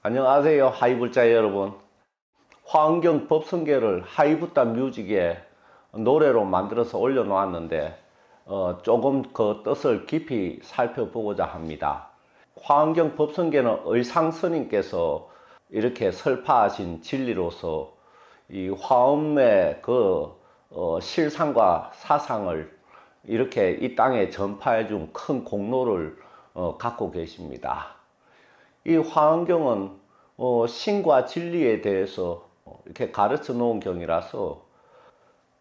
안녕하세요 하이불자 여러분 화환경 법성계를 하이브타 뮤직에 노래로 만들어서 올려놓았는데 어, 조금 그 뜻을 깊이 살펴보고자 합니다 화환경 법성계는 의상 스님께서 이렇게 설파하신 진리로서 이 화엄의 그 어, 실상과 사상을 이렇게 이 땅에 전파해 준 큰 공로를 어, 갖고 계십니다. 이 화엄경은 어, 신과 진리에 대해서 어, 이렇게 가르쳐 놓은 경이라서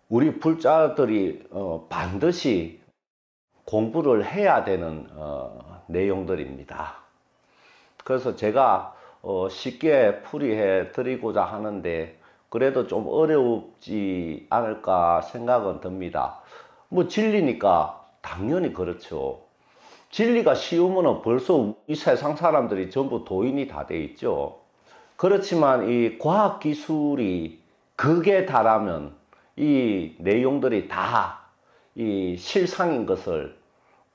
우리 불자들이 어, 반드시 공부를 해야 되는 어, 내용들입니다. 그래서 제가 어, 쉽게 풀이해 드리고자 하는데 그래도 좀 어렵지 않을까 생각은 듭니다. 뭐 진리니까 당연히 그렇죠. 진리가 쉬우면 벌써 이 세상 사람들이 전부 도인이 다 돼 있죠. 그렇지만 이 과학 기술이 극에 달하면 이 내용들이 다 이 실상인 것을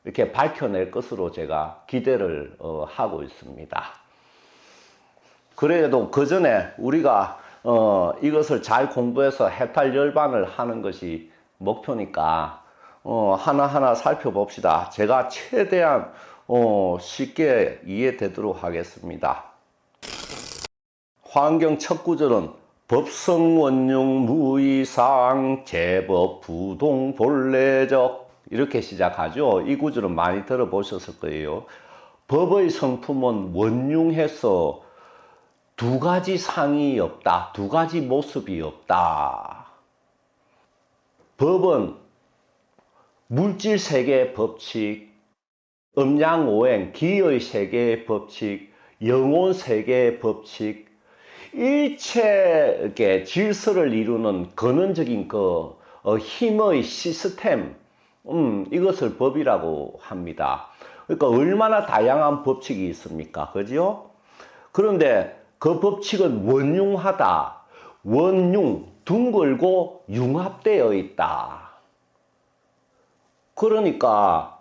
이렇게 밝혀낼 것으로 제가 기대를 어, 하고 있습니다. 그래도 그 전에 우리가 어, 이것을 잘 공부해서 해탈 열반을 하는 것이 목표니까 어, 하나하나 살펴봅시다. 제가 최대한 어, 쉽게 이해되도록 하겠습니다. 환경 첫 구절은 법성원용 무이상 제법 부동 본래적 이렇게 시작하죠. 이 구절은 많이 들어보셨을 거예요. 법의 성품은 원융해서 두 가지 상이 없다. 두 가지 모습이 없다. 법은 물질 세계의 법칙, 음양 오행, 기의 세계의 법칙, 영혼 세계의 법칙, 일체의 질서를 이루는 근원적인 그 어, 힘의 시스템, 음, 이것을 법이라고 합니다. 그러니까 얼마나 다양한 법칙이 있습니까? 그죠? 그런데 그 법칙은 원융하다. 원융, 둥글고 융합되어 있다. 그러니까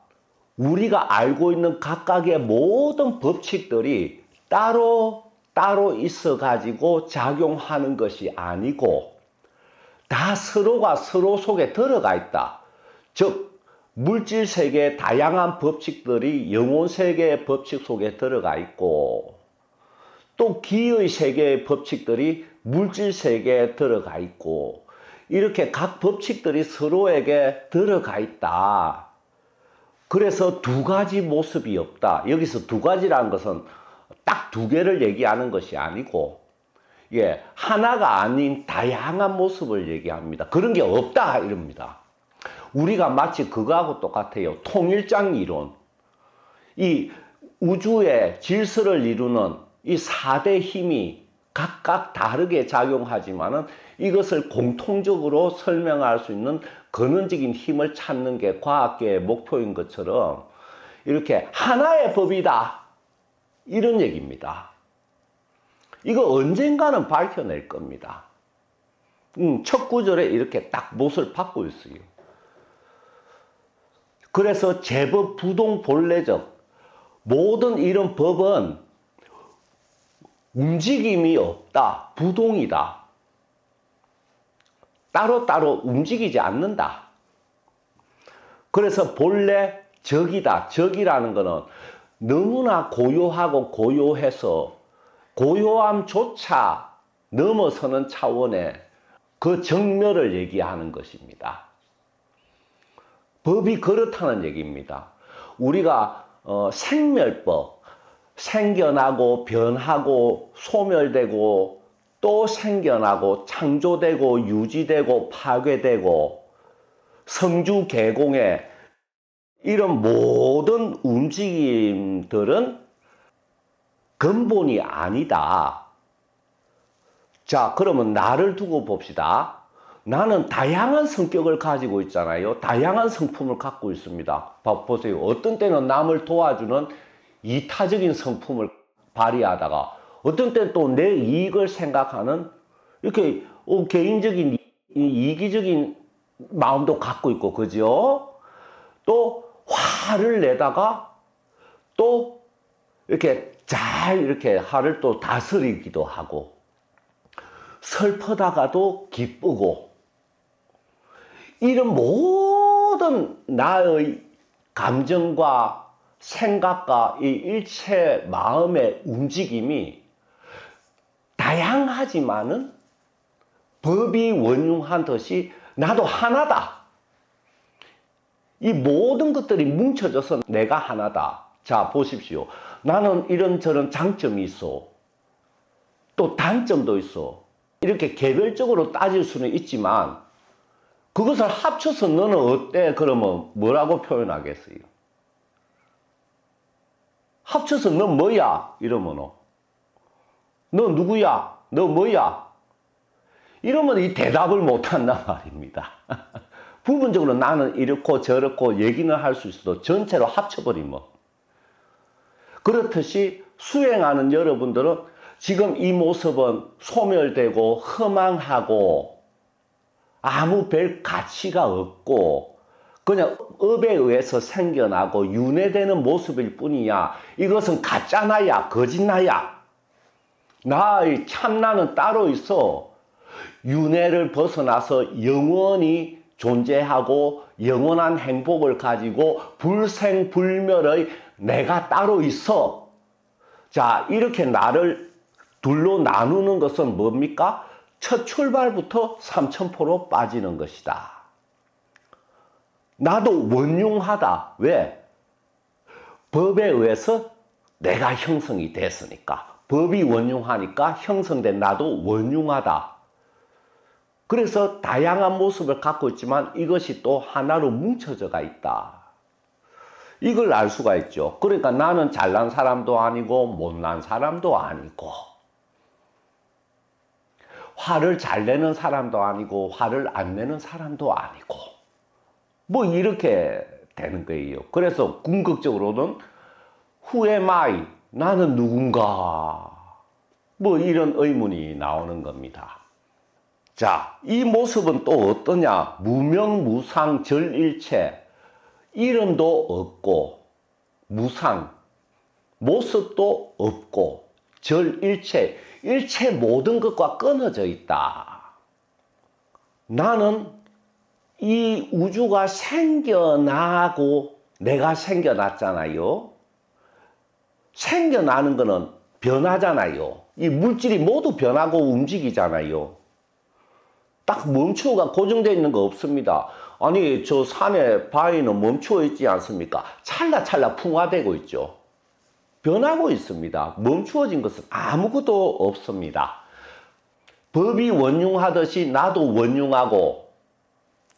우리가 알고 있는 각각의 모든 법칙들이 따로 따로 있어 가지고 작용하는 것이 아니고 다 서로가 서로 속에 들어가 있다. 즉 물질 세계의 다양한 법칙들이 영혼 세계의 법칙 속에 들어가 있고 또 기의 세계의 법칙들이 물질 세계에 들어가 있고 이렇게 각 법칙들이 서로에게 들어가 있다. 그래서 두 가지 모습이 없다. 여기서 두 가지라는 것은 딱 두 개를 얘기하는 것이 아니고, 예, 하나가 아닌 다양한 모습을 얘기합니다. 그런 게 없다. 이럽니다. 우리가 마치 그거하고 똑같아요. 통일장 이론. 이 우주의 질서를 이루는 이 4대 힘이 각각 다르게 작용하지만은 이것을 공통적으로 설명할 수 있는 근원적인 힘을 찾는 게 과학계의 목표인 것처럼 이렇게 하나의 법이다. 이런 얘기입니다. 이거 언젠가는 밝혀낼 겁니다. 음, 첫 구절에 이렇게 딱 못을 받고 있어요. 그래서 제법 부동 본래적 모든 이런 법은 움직임이 없다. 부동이다. 따로따로 움직이지 않는다. 그래서 본래 적이다. 적이라는 것은 너무나 고요하고 고요해서 고요함조차 넘어서는 차원의 그 정멸을 얘기하는 것입니다. 법이 그렇다는 얘기입니다. 우리가 어, 생멸법, 생겨나고 변하고 소멸되고 또 생겨나고 창조되고 유지되고 파괴되고 성주 개공의 이런 모든 움직임들은 근본이 아니다. 자, 그러면 나를 두고 봅시다. 나는 다양한 성격을 가지고 있잖아요. 다양한 성품을 갖고 있습니다. 봐- 보세요. 어떤 때는 남을 도와주는 이타적인 성품을 발휘하다가 어떤 때는 또 내 이익을 생각하는 이렇게 어, 개인적인 이- 이기적인 마음도 갖고 있고 그죠? 또 화를 내다가 또 이렇게 잘 이렇게 하를 또 다스리기도 하고 슬퍼다가도 기쁘고 이런 모든 나의 감정과 생각과 이 일체 마음의 움직임이 다양하지만은 법이 원흉한 듯이 나도 하나다. 이 모든 것들이 뭉쳐져서 내가 하나다. 자, 보십시오. 나는 이런저런 장점이 있어. 또 단점도 있어. 이렇게 개별적으로 따질 수는 있지만 그것을 합쳐서 너는 어때? 그러면 뭐라고 표현하겠어요? 합쳐서 너 뭐야? 이러면 너 누구야? 너 뭐야? 이러면 이 대답을 못 한단 말입니다. 부분적으로 나는 이렇고 저렇고 얘기는 할 수 있어도 전체로 합쳐버리면. 그렇듯이 수행하는 여러분들은 지금 이 모습은 소멸되고 허망하고 아무 별 가치가 없고 그냥 업에 의해서 생겨나고 윤회되는 모습일 뿐이야. 이것은 가짜 나야, 거짓 나야. 나의 참나는 따로 있어. 윤회를 벗어나서 영원히 존재하고 영원한 행복을 가지고 불생불멸의 내가 따로 있어. 자, 이렇게 나를 둘로 나누는 것은 뭡니까? 첫 출발부터 삼천포로 빠지는 것이다. 나도 원흉하다. 왜? 법에 의해서 내가 형성이 됐으니까. 법이 원흉하니까 형성된 나도 원흉하다. 그래서 다양한 모습을 갖고 있지만 이것이 또 하나로 뭉쳐져가 있다. 이걸 알 수가 있죠. 그러니까 나는 잘난 사람도 아니고 못난 사람도 아니고 화를 잘 내는 사람도 아니고 화를 안 내는 사람도 아니고 뭐 이렇게 되는 거예요. 그래서 궁극적으로는 후에마이 나는 누군가 뭐 이런 의문이 나오는 겁니다. 자, 이 모습은 또 어떠냐? 무명무상 절일체 이름도 없고 무상 모습도 없고 절일체 일체 모든 것과 끊어져 있다. 나는 이 우주가 생겨나고 내가 생겨났잖아요. 생겨나는 거는 변하잖아요. 이 물질이 모두 변하고 움직이잖아요. 딱 멈추어가 고정되어 있는 거 없습니다. 아니, 저 산에 바위는 멈추어 있지 않습니까? 찰나찰나 풍화되고 있죠. 변하고 있습니다. 멈추어진 것은 아무것도 없습니다. 법이 원흉하듯이 나도 원흉하고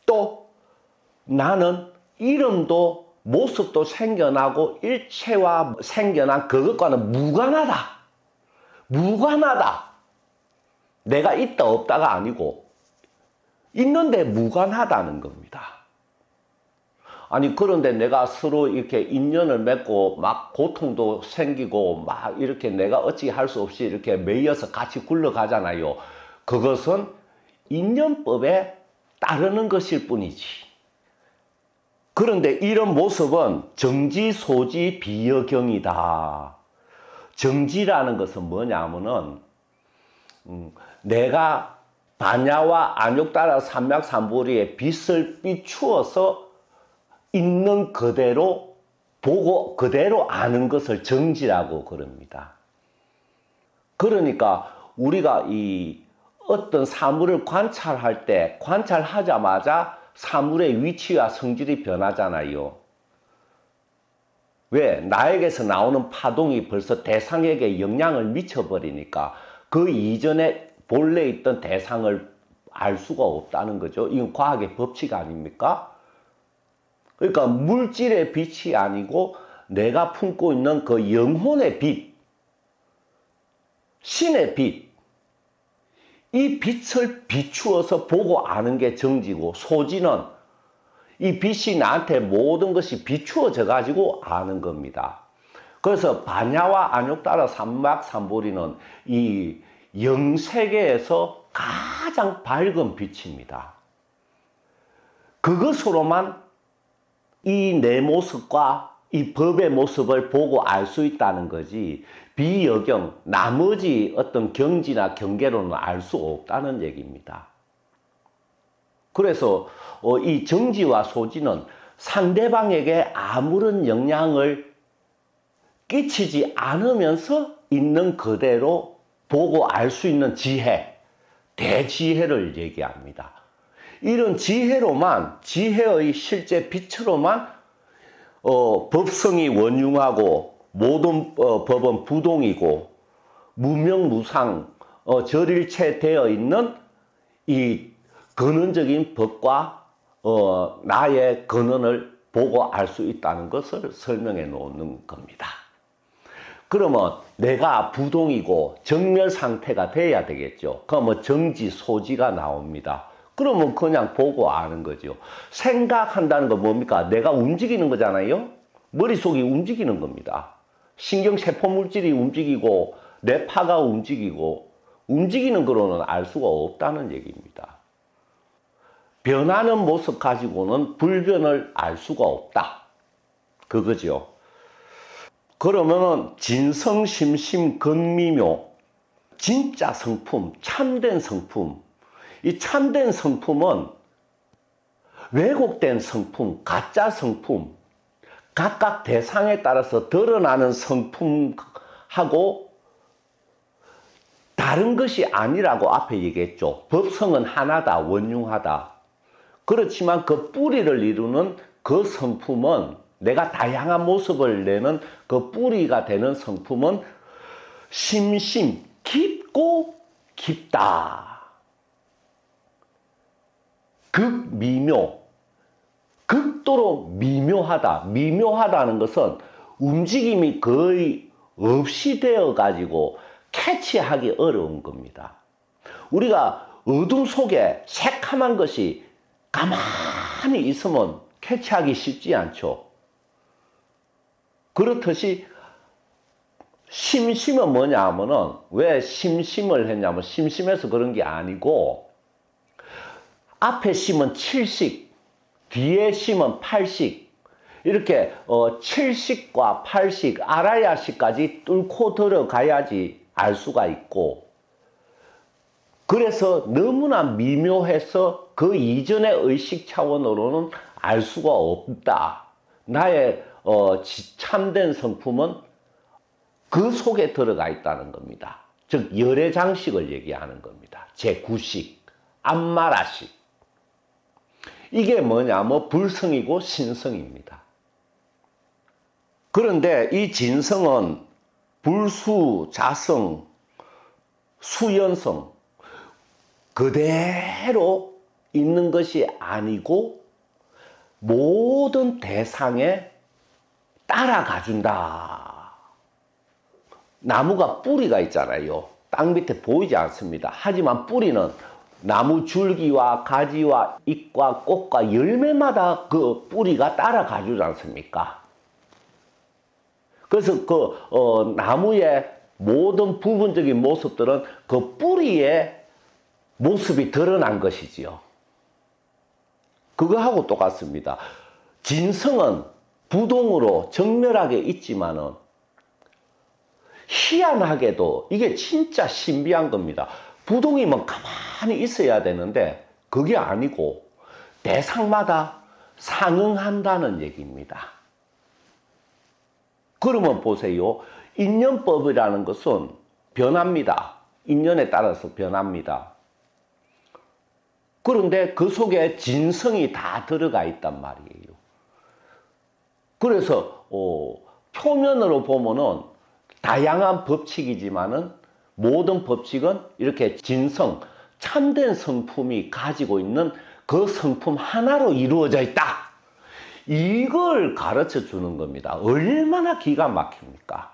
또 나는 이름도 모습도 생겨나고 일체와 생겨난 그것과는 무관하다. 무관하다. 내가 있다 없다가 아니고 있는데 무관하다는 겁니다. 아니 그런데 내가 서로 이렇게 인연을 맺고 막 고통도 생기고 막 이렇게 내가 어찌 할 수 없이 이렇게 매여서 같이 굴러가잖아요. 그것은 인연법에 따르는 것일 뿐이지. 그런데 이런 모습은 정지, 소지, 비여경이다. 정지라는 것은 뭐냐면은 음, 내가 반야와 안욕 따라 삼약 삼보리의 빛을 비추어서 있는 그대로 보고 그대로 아는 것을 정지라고 그럽니다. 그러니까 우리가 이 어떤 사물을 관찰할 때 관찰하자마자 사물의 위치와 성질이 변하잖아요. 왜? 나에게서 나오는 파동이 벌써 대상에게 영향을 미쳐버리니까 그 이전에 본래 있던 대상을 알 수가 없다는 거죠. 이건 과학의 법칙 아닙니까? 그러니까 물질의 빛이 아니고 내가 품고 있는 그 영혼의 빛, 신의 빛, 이 빛을 비추어서 보고 아는 게 정지고 소지는 이 빛이 나한테 모든 것이 비추어져 가지고 아는 겁니다. 그래서 반야와 안욕 따라 삼막 삼보리는 이 영세계에서 가장 밝은 빛입니다. 그것으로만 이 내 모습과 이 법의 모습을 보고 알 수 있다는 거지. 비여경, 나머지 어떤 경지나 경계로는 알 수 없다는 얘기입니다. 그래서 어, 이 정지와 소지는 상대방에게 아무런 영향을 끼치지 않으면서 있는 그대로 보고 알 수 있는 지혜, 대지혜를 얘기합니다. 이런 지혜로만, 지혜의 실제 빛으로만 어, 법성이 원흉하고 모든 어, 법은 부동이고 무명무상 어, 절일체 되어 있는 이 근원적인 법과 어, 나의 근원을 보고 알 수 있다는 것을 설명해 놓는 겁니다. 그러면 내가 부동이고 정멸 상태가 돼야 되겠죠. 그러면 정지, 소지가 나옵니다. 그러면 그냥 보고 아는 거죠. 생각한다는 건 뭡니까? 내가 움직이는 거잖아요. 머릿속이 움직이는 겁니다. 신경세포 물질이 움직이고 뇌파가 움직이고 움직이는 거로는 알 수가 없다는 얘기입니다. 변하는 모습 가지고는 불변을 알 수가 없다. 그거죠. 그러면은 진성심심 근미묘 진짜 성품, 참된 성품. 이 참된 성품은 왜곡된 성품, 가짜 성품, 각각 대상에 따라서 드러나는 성품하고 다른 것이 아니라고 앞에 얘기했죠. 법성은 하나다, 원흉하다. 그렇지만 그 뿌리를 이루는 그 성품은 내가 다양한 모습을 내는 그 뿌리가 되는 성품은 심심, 깊고 깊다. 극미묘, 극도로 미묘하다. 미묘하다는 것은 움직임이 거의 없이 되어 가지고 캐치하기 어려운 겁니다. 우리가 어둠 속에 새카만 것이 가만히 있으면 캐치하기 쉽지 않죠. 그렇듯이 심심은 뭐냐 하면은 왜 심심을 했냐면 심심해서 그런 게 아니고 앞에 심은 7식, 뒤에 심은 8식 이렇게 어 7식과 8식 알아야식까지 뚫고 들어가야지 알 수가 있고 그래서 너무나 미묘해서 그 이전의 의식 차원으로는 알 수가 없다. 나의 어, 참된 성품은 그 속에 들어가 있다는 겁니다. 즉 열의 장식을 얘기하는 겁니다. 제9식, 안마라식. 이게 뭐냐면 불성이고 신성입니다. 그런데 이 진성은 불수, 자성, 수연성 그대로 있는 것이 아니고 모든 대상에 따라가 준다. 나무가 뿌리가 있잖아요. 땅 밑에 보이지 않습니다. 하지만 뿌리는 나무 줄기와 가지와 잎과 꽃과 열매마다 그 뿌리가 따라가 주지 않습니까? 그래서 그 어, 나무의 모든 부분적인 모습들은 그 뿌리에 모습이 드러난 것이지요. 그거하고 똑같습니다. 진성은 부동으로 정멸하게 있지만은 희한하게도 이게 진짜 신비한 겁니다. 부동이면 가만히 있어야 되는데 그게 아니고 대상마다 상응한다는 얘기입니다. 그러면 보세요. 인연법이라는 것은 변합니다. 인연에 따라서 변합니다. 그런데 그 속에 진성이 다 들어가 있단 말이에요. 그래서 어, 표면으로 보면은 다양한 법칙이지만은 모든 법칙은 이렇게 진성, 참된 성품이 가지고 있는 그 성품 하나로 이루어져 있다. 이걸 가르쳐 주는 겁니다. 얼마나 기가 막힙니까?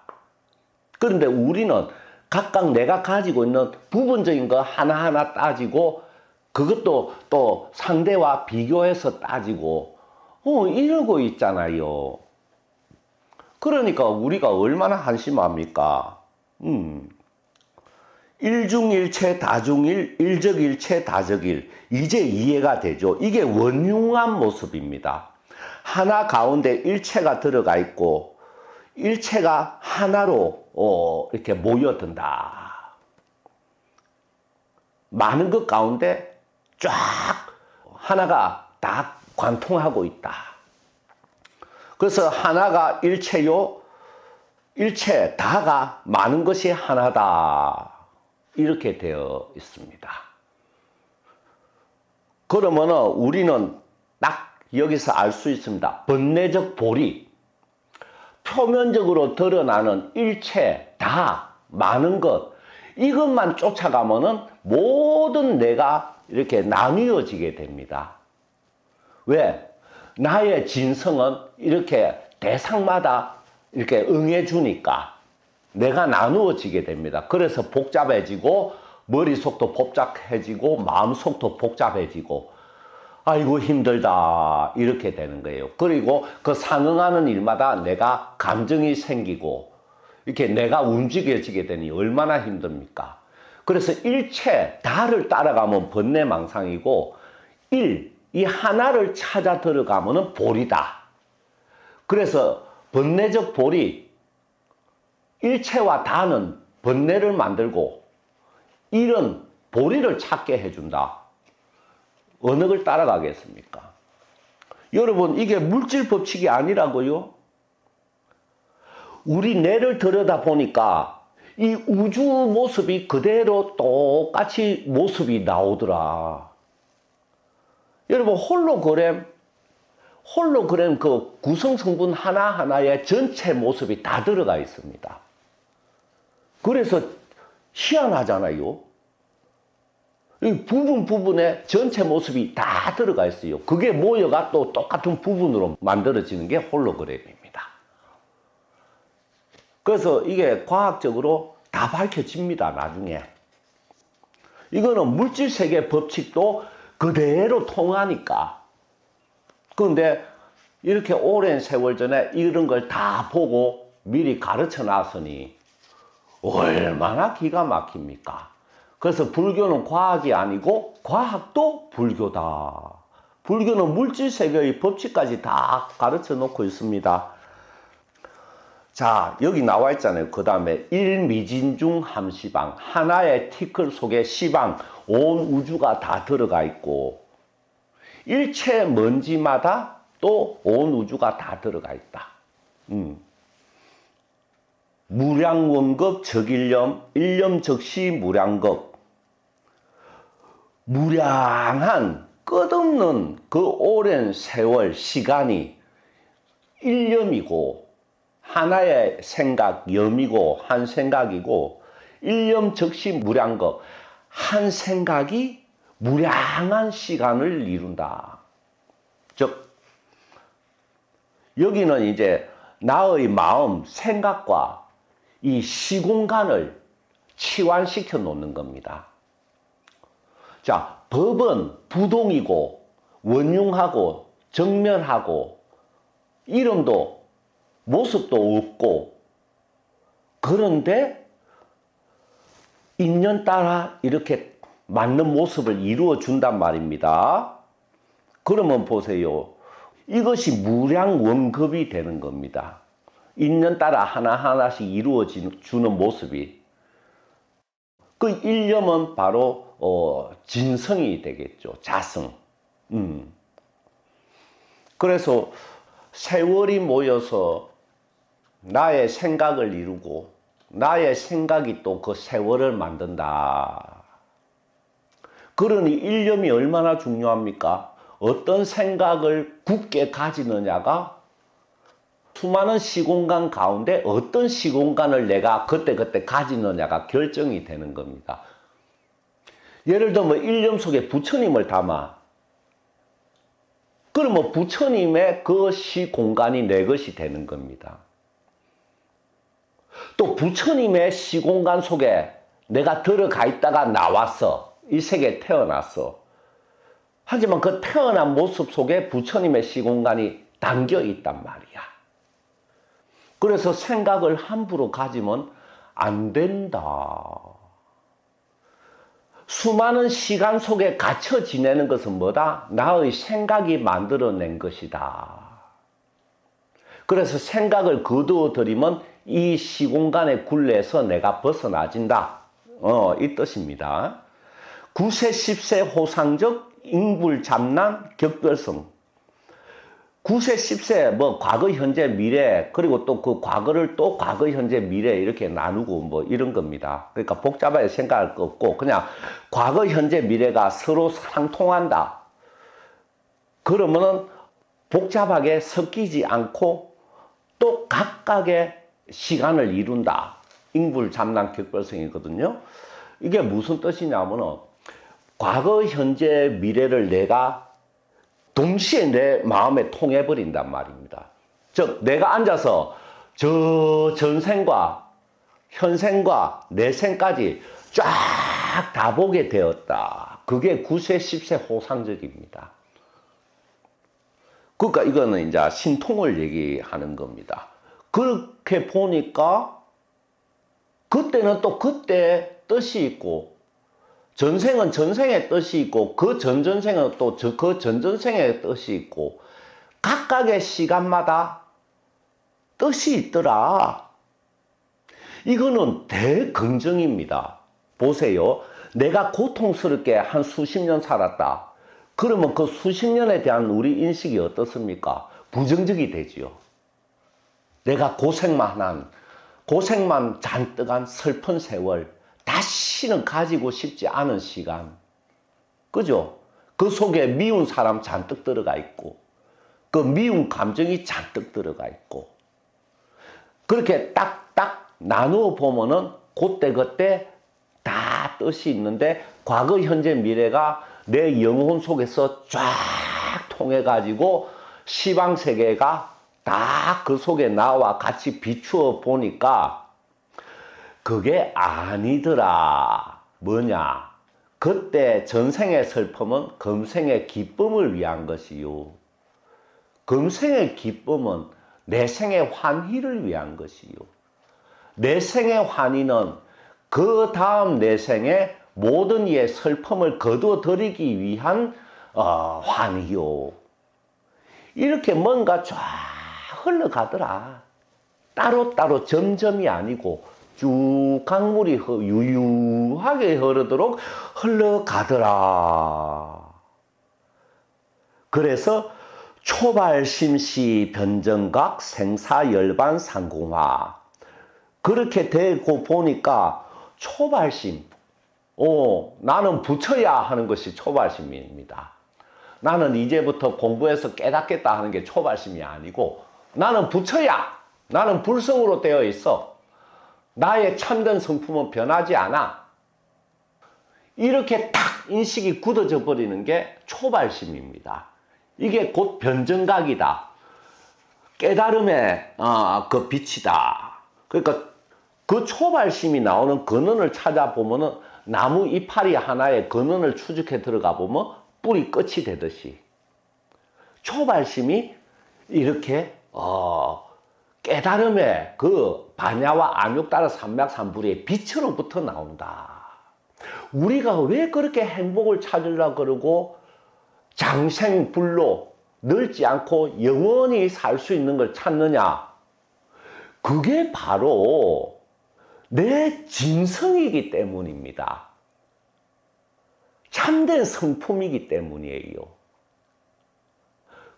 그런데 우리는 각각 내가 가지고 있는 부분적인 거 하나하나 따지고 그것도 또 상대와 비교해서 따지고 어 이러고 있잖아요. 그러니까 우리가 얼마나 한심합니까? 음. 일중일체 다중일 일적일체 다적일 이제 이해가 되죠. 이게 원흉한 모습입니다. 하나 가운데 일체가 들어가 있고 일체가 하나로 어, 이렇게 모여든다. 많은 것 가운데 쫙 하나가 다 관통하고 있다. 그래서 하나가 일체요, 일체 다가 많은 것이 하나다. 이렇게 되어 있습니다. 그러면은 우리는 딱 여기서 알 수 있습니다. 번뇌적 보리. 표면적으로 드러나는 일체, 다, 많은 것. 이것만 쫓아가면은 모든 내가 이렇게 나뉘어지게 됩니다. 왜? 나의 진성은 이렇게 대상마다 이렇게 응해주니까 내가 나누어지게 됩니다. 그래서 복잡해지고 머릿속도 복잡해지고 마음속도 복잡해지고 아이고 힘들다 이렇게 되는 거예요. 그리고 그 상응하는 일마다 내가 감정이 생기고 이렇게 내가 움직여지게 되니 얼마나 힘듭니까? 그래서 일체 다를 따라가면 번뇌망상이고 일, 이 하나를 찾아 들어가면은 볼이다. 그래서 번뇌적 볼이 일체와 다는 번뇌를 만들고 일은 보리를 찾게 해준다. 어느 걸 따라가겠습니까? 여러분, 이게 물질 법칙이 아니라고요? 우리 뇌를 들여다 보니까 이 우주 모습이 그대로 똑같이 모습이 나오더라. 여러분, 홀로그램, 홀로그램 그 구성 성분 하나하나에 전체 모습이 다 들어가 있습니다. 그래서 희한하잖아요. 이 부분 부분에 전체 모습이 다 들어가 있어요. 그게 모여가 또 똑같은 부분으로 만들어지는 게 홀로그램입니다. 그래서 이게 과학적으로 다 밝혀집니다, 나중에. 이거는 물질 세계 법칙도 그대로 통하니까. 그런데 이렇게 오랜 세월 전에 이런 걸 다 보고 미리 가르쳐 놨으니 얼마나 기가 막힙니까? 그래서 불교는 과학이 아니고 과학도 불교다. 불교는 물질 세계의 법칙까지 다 가르쳐 놓고 있습니다. 자, 여기 나와 있잖아요. 그 다음에 일미진중 함시방. 하나의 티끌 속에 시방, 온 우주가 다 들어가 있고, 일체 먼지마다 또 온 우주가 다 들어가 있다. 음. 무량원급 적일념, 일념 적시 무량급. 무량한 끝없는 그 오랜 세월, 시간이 일념이고, 하나의 생각, 염이고, 한 생각이고, 일념 적시 무량급. 한 생각이 무량한 시간을 이룬다. 즉, 여기는 이제 나의 마음, 생각과 이 시공간을 치환시켜 놓는 겁니다. 자, 법은 부동이고, 원흉하고, 정면하고, 이름도, 모습도 없고, 그런데, 인연 따라 이렇게 맞는 모습을 이루어 준단 말입니다. 그러면 보세요. 이것이 무량원급이 되는 겁니다. 인연 따라 하나하나씩 이루어지는 모습이. 그 일념은 바로, 어, 진성이 되겠죠. 자성. 음. 그래서 세월이 모여서 나의 생각을 이루고, 나의 생각이 또 그 세월을 만든다. 그러니 일념이 얼마나 중요합니까? 어떤 생각을 굳게 가지느냐가 수많은 시공간 가운데 어떤 시공간을 내가 그때 그때 가지느냐가 결정이 되는 겁니다. 예를 들면 일념 속에 부처님을 담아. 그러면 부처님의 그 시공간이 내 것이 되는 겁니다. 또 부처님의 시공간 속에 내가 들어가 있다가 나왔어. 이 세계에 태어났어. 하지만 그 태어난 모습 속에 부처님의 시공간이 담겨 있단 말이야. 그래서 생각을 함부로 가지면 안 된다. 수많은 시간 속에 갇혀 지내는 것은 뭐다? 나의 생각이 만들어낸 것이다. 그래서 생각을 거두어 들이면 이 시공간의 굴레에서 내가 벗어나진다. 어, 이 뜻입니다. 9세, 10세 호상적 인불 잡난 격별성. 9세, 10세, 뭐, 과거, 현재, 미래, 그리고 또 그 과거를 또 과거, 현재, 미래 이렇게 나누고 뭐 이런 겁니다. 그러니까 복잡하게 생각할 거 없고, 그냥 과거, 현재, 미래가 서로 상통한다. 그러면은 복잡하게 섞이지 않고 또 각각의 시간을 이룬다. 인불 잠난 격별성이거든요. 이게 무슨 뜻이냐면은 과거, 현재, 미래를 내가 동시에 내 마음에 통해버린단 말입니다. 즉, 내가 앉아서 저 전생과 현생과 내생까지 쫙 다 보게 되었다. 그게 9세, 10세 호상적입니다. 그러니까 이거는 이제 신통을 얘기하는 겁니다. 그렇게 보니까 그때는 또 그때 뜻이 있고 전생은 전생의 뜻이 있고 그 전전생은 또 그 전전생의 뜻이 있고 각각의 시간마다 뜻이 있더라. 이거는 대긍정입니다. 보세요. 내가 고통스럽게 한 수십 년 살았다. 그러면 그 수십 년에 대한 우리 인식이 어떻습니까? 부정적이 되지요. 내가 고생만 한, 고생만 잔뜩 한 슬픈 세월, 다시는 가지고 싶지 않은 시간. 그죠? 그 속에 미운 사람 잔뜩 들어가 있고, 그 미운 감정이 잔뜩 들어가 있고, 그렇게 딱딱 나누어 보면은 그때 그때 다 뜻이 있는데, 과거, 현재, 미래가 내 영혼 속에서 쫙 통해가지고 시방 세계가 다 그 속에 나와 같이 비추어 보니까 그게 아니더라. 뭐냐? 그때 전생의 슬픔은 금생의 기쁨을 위한 것이요. 금생의 기쁨은 내 생의 환희를 위한 것이요. 내 생의 환희는 그 다음 내 생의 모든 이의 슬픔을 거두어 드리기 위한 어, 환희요. 이렇게 뭔가 쫙 흘러가더라. 따로따로 점점이 아니고 쭉 강물이 흐- 유유하게 흐르도록 흘러가더라. 그래서 초발심시 변정각 생사열반 상공화 그렇게 되고 보니까 초발심 어, 나는 붙여야 하는 것이 초발심입니다. 나는 이제부터 공부해서 깨닫겠다 하는 게 초발심이 아니고 나는 붙여야 나는 불성으로 되어 있어. 나의 참된 성품은 변하지 않아. 이렇게 딱 인식이 굳어져 버리는 게 초발심입니다. 이게 곧 변정각이다. 깨달음의 어, 그 빛이다. 그러니까 그 초발심이 나오는 근원을 찾아보면은 나무 이파리 하나에 근원을 추적해 들어가 보면 뿌리 끝이 되듯이 초발심이 이렇게 어, 깨달음의 그 반야와 안욕따라 삼맥삼불의 빛으로부터 나온다. 우리가 왜 그렇게 행복을 찾으려 그러고 장생불로 늙지 않고 영원히 살 수 있는 걸 찾느냐? 그게 바로 내 진성이기 때문입니다. 참된 성품이기 때문이에요.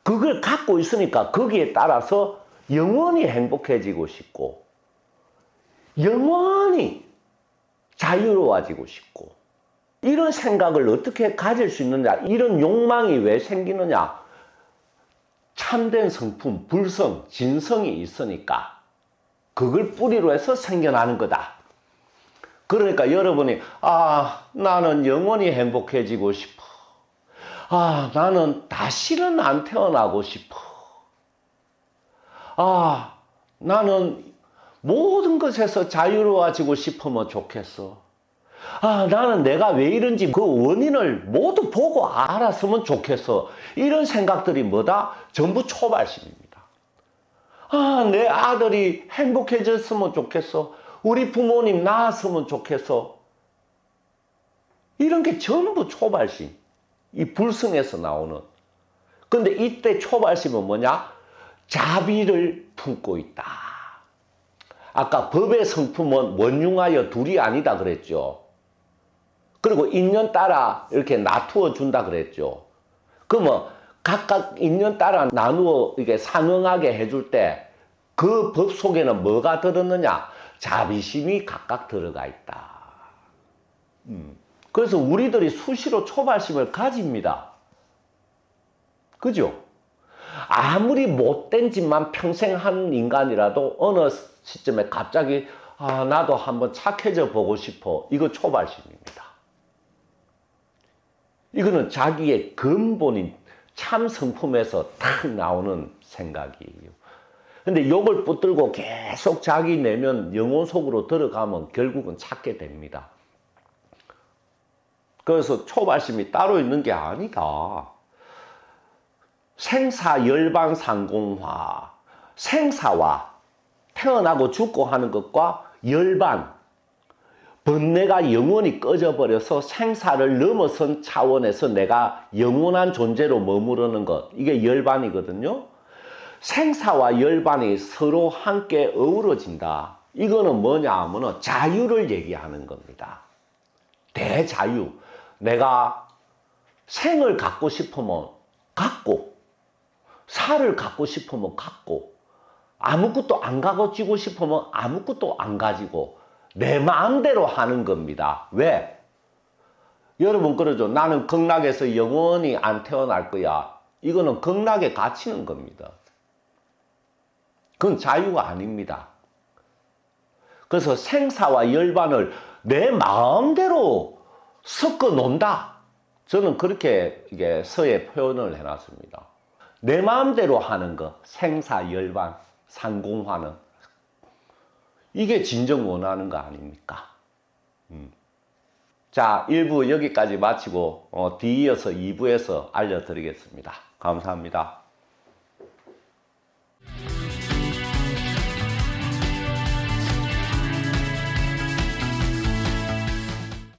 그걸 갖고 있으니까 거기에 따라서 영원히 행복해지고 싶고, 영원히 자유로워지고 싶고, 이런 생각을 어떻게 가질 수 있느냐, 이런 욕망이 왜 생기느냐, 참된 성품, 불성, 진성이 있으니까, 그걸 뿌리로 해서 생겨나는 거다. 그러니까 여러분이, 아, 나는 영원히 행복해지고 싶어. 아, 나는 다시는 안 태어나고 싶어. 아, 나는 모든 것에서 자유로워지고 싶으면 좋겠어. 아, 나는 내가 왜 이런지 그 원인을 모두 보고 알았으면 좋겠어. 이런 생각들이 뭐다? 전부 초발심입니다. 아, 내 아들이 행복해졌으면 좋겠어. 우리 부모님 나았으면 좋겠어. 이런 게 전부 초발심. 이 불성에서 나오는. 근데 이때 초발심은 뭐냐? 자비를 품고 있다. 아까 법의 성품은 원흉하여 둘이 아니다 그랬죠. 그리고 인연 따라 이렇게 나투어 준다 그랬죠. 그러면 각각 인연 따라 나누어 이게 상응하게 해줄 때 그 법 속에는 뭐가 들었느냐? 자비심이 각각 들어가 있다. 음. 그래서 우리들이 수시로 초발심을 가집니다. 그죠? 아무리 못된 짓만 평생 한 인간이라도 어느 시점에 갑자기 아, 나도 한번 착해져 보고 싶어. 이거 초발심입니다. 이거는 자기의 근본인 참 성품에서 탁 나오는 생각이에요. 근데 욕을 붙들고 계속 자기 내면 영혼 속으로 들어가면 결국은 찾게 됩니다. 그래서 초발심이 따로 있는 게 아니다. 생사 열반 상공화. 생사와 태어나고 죽고 하는 것과 열반. 번뇌가 영원히 꺼져버려서 생사를 넘어선 차원에서 내가 영원한 존재로 머무르는 것. 이게 열반이거든요. 생사와 열반이 서로 함께 어우러진다. 이거는 뭐냐 하면 자유를 얘기하는 겁니다. 대자유. 내가 생을 갖고 싶으면 갖고, 살을 갖고 싶으면 갖고, 아무것도 안 가지고 싶으면 아무것도 안 가지고, 내 마음대로 하는 겁니다. 왜? 여러분 그러죠. 나는 극락에서 영원히 안 태어날 거야. 이거는 극락에 갇히는 겁니다. 그건 자유가 아닙니다. 그래서 생사와 열반을 내 마음대로 섞어 놓는다. 저는 그렇게 이게 서에 표현을 해놨습니다. 내 마음대로 하는 거, 생사, 열반, 상공화는 이게 진정 원하는 거 아닙니까? 음. 자, 1부 여기까지 마치고 어, 뒤이어서 2부에서 알려드리겠습니다. 감사합니다.